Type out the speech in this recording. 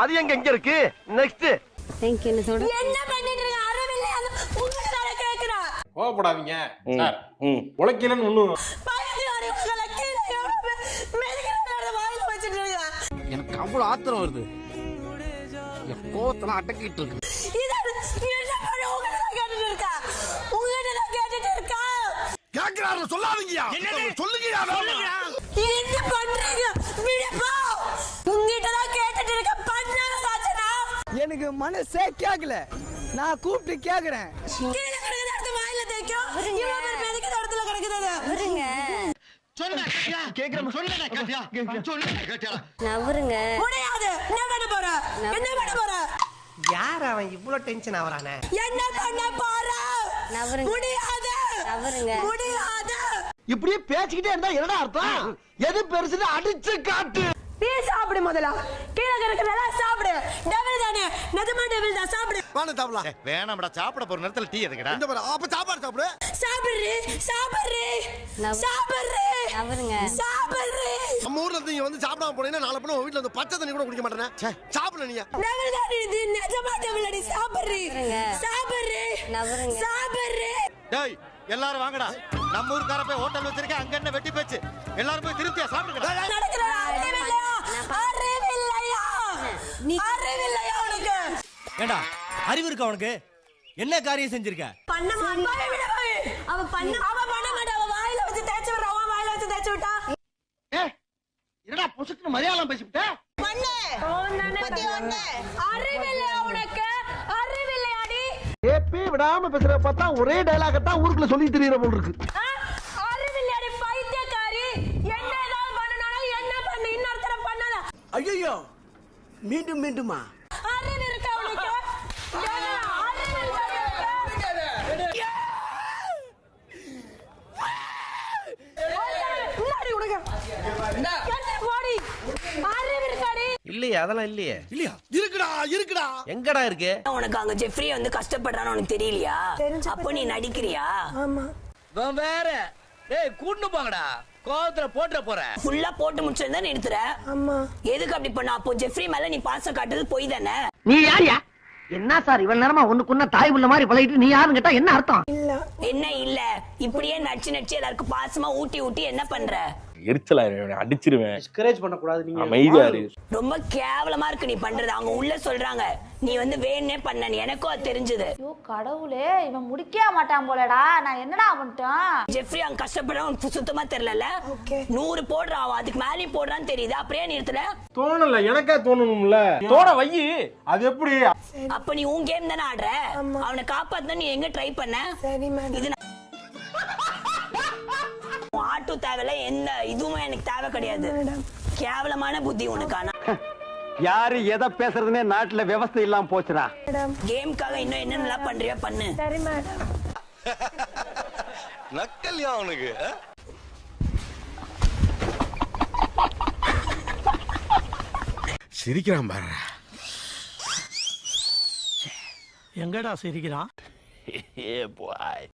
அது எங்க எங்க இருக்கு? நெக்ஸ்ட் தேங்க்யூ என்ன சொல்ற? என்ன பண்ணிட்டு இருக்க? அறவில்லை. அது உங்களை நான் கேட்கிறேன் கோவப்படாதீங்க. சார் வச்சுட்டு இருக்க. எனக்கு அவ்வளவு ஆத்திரம் வருது. என் கோவத்தெல்லாம் அடக்கிட்டு இருக்கா. கேக்குறாரு சொல்லாதீங்கயா சொல்லுங்கயா என்ன பண்றீங்க விடுப்பா உங்ககிட்ட தான் கேட்டுட்டு இருக்க பண்ணாத சாச்சனா எனக்கு மனசே கேட்கல நான் கூப்பிட்டு கேக்குறேன். நவருங்க நவருங்க. முடியாது. என்ன பண்ண போற? என்ன பண்ண போற? யார் அவன் இவ்வளவு டென்ஷன் ஆவறானே? என்ன பண்ண போற? நவருங்க. முடியாது. நவருங்க. முடியாது. இப்படியே பேசிக்கிட்டே இருந்தா என்னடா அர்த்தம்? எது பெருசுன்னு அடிச்சு காட்டு. நீ சாப்பிடு முதல்ல. கீழே கிடக்குறதா சாப்பிடு. டெவில் தானே. நிஜமா டெவில் தான். சாப்பிடு. வாங்க சாப்பிடலாம். வேணாம்டா. சாப்பிட போற நேரத்துல டீ எதுக்குடா இந்த பாரு அப்ப சாப்பாடு சாப்பிடு. சாப்பிடுறி சாப்பிடுறி. சாப்பிடுறி. நவருங்க சாப்பிடுறி. நம்ம ஊர்ல இருந்து இங்க வந்து சாப்பிடாம போனீங்கன்னா நாளை பண்ண வீட்டுல வந்து பச்சை தண்ணி கூட குடிக்க மாட்டேனே சாப்பிடல நீ. டெவில் தானே இது. நிஜமா டெவில் அடி. சாப்பிடுறி. நவருங்க. சாப்பிடுறி. நவருங்க. சாப்பிடுறி. டேய் எல்லாரும் வாங்கடா. நம்ம ஊர்க்கார போய் ஹோட்டல் வச்சிருக்கேன். அங்க என்ன வெட்டி போச்சு? எல்லாரும் போய் ஏண்டா அறிவு இருக்கா உனக்கு? என்ன காரியம் செஞ்சிருக்க? பண்ண மாட்டான். அவ பண்ண அவ பண்ண மாட்டா அவ வாயில வச்சு தேய்ச்சு விடுற. அவன் வாயில வச்சு தேய்ச்சு விட்டா. என்னடா புசுக்குன்னு மலையாளம் பேசிவிட்ட? பண்ணு பத்தி ஒண்ணு அறிவில்லையா உனக்கு? அறிவில்லையாடி ஏப்பி விடாம பேசுற பார்த்தா ஒரே டைலாக தான் ஊருக்குள்ள சொல்லி தெரியற போல் இருக்கு. பைத்தியக்காரி? என்ன ஏதாவது பண்ணனாலும் என்ன பண்ணு? இன்னொருத்தர பண்ணல ஐயோ மீண்டும் மீண்டுமா அறிவு இருக்கா உனக்கு ஏன்னா, அறிவு இருக்கா உனக்கு? முன்னாடி உனக்கு என்ன போடி அறிவு இருக்காடி இல்லையே அதெல்லாம் இல்லையே. இல்லையா? இருக்குடா இருக்குடா. எங்கடா இருக்கு? உனக்கு அங்க ஜெஃப்ரி வந்து கஷ்டப்படுறான்னு உனக்கு தெரியலையா? அப்ப நீ நடிக்கிறியா? வேற. டேய் கூட்டு போங்கடா. கோவத்துல போட்டுற போற. ஃபுல்லா போட்டு முடிச்சிருந்தா நிறுத்துற. எதுக்கு அப்படி பண்ண? அப்போ ஜெஃப்ரி மேல நீ பாசம் காட்டுறது பொய் தானே? நீ யாரியா என்ன சார் இவன் நேரமா ஒண்ணுக்குன்ன தாய் புள்ள மாதிரி பழகிட்டு நீ யாருன்னு கேட்டா என்ன அர்த்தம்? என்ன இல்ல? இப்படியே நடிச்சு நடிச்சு எல்லாருக்கும் பாசமா ஊட்டி ஊட்டி என்ன பண்ற? எரிச்சலா அடிச்சிருவேன். டிஸ்கரேஜ் பண்ண கூடாது நீங்க அமைதியா இரு. ரொம்ப கேவலமா இருக்கு நீ பண்றது. அவங்க உள்ள சொல்றாங்க. நீ வந்து வேணுனே பண்ண எனக்கும் அது தெரிஞ்சது. ஐயோ கடவுளே இவன் முடிக்கவே மாட்டான் போலடா. நான் என்னடா பண்ணிட்டேன்? ஜெஃப்ரி அவங்க கஷ்டப்படுறவன் உனக்கு சுத்தமா தெரியல நூறு போடுறான் அவன் அதுக்கு மேலேயும் போடுறான்னு தெரியுது? அப்படியே நிறுத்தல தோணல எனக்கா தோணணும்ல. தோட வையி. அது எப்படி? அப்ப நீ உன் கேம் தானே ஆடுற? அவனை காப்பாத்த நீ எங்க ட்ரை பண்ண? இது ஆட்டோ தேவையில்ல எந்த இதுவுமே எனக்கு தேவை கிடையாது. கேவலமான புத்தி உனக்கு ஆனா. யாரு எதை பேசுறதுனே நாட்டுல விவசாயம் இல்லாம போச்சுடா. கேம்காக இன்னும் என்னென்னலாம் பண்றியோ பண்ணு. நக்கல்யா அவனுக்கு சிரிக்கிறான் பாரு எங்கடா சிரிக்கிறான்? ஏ பாய்.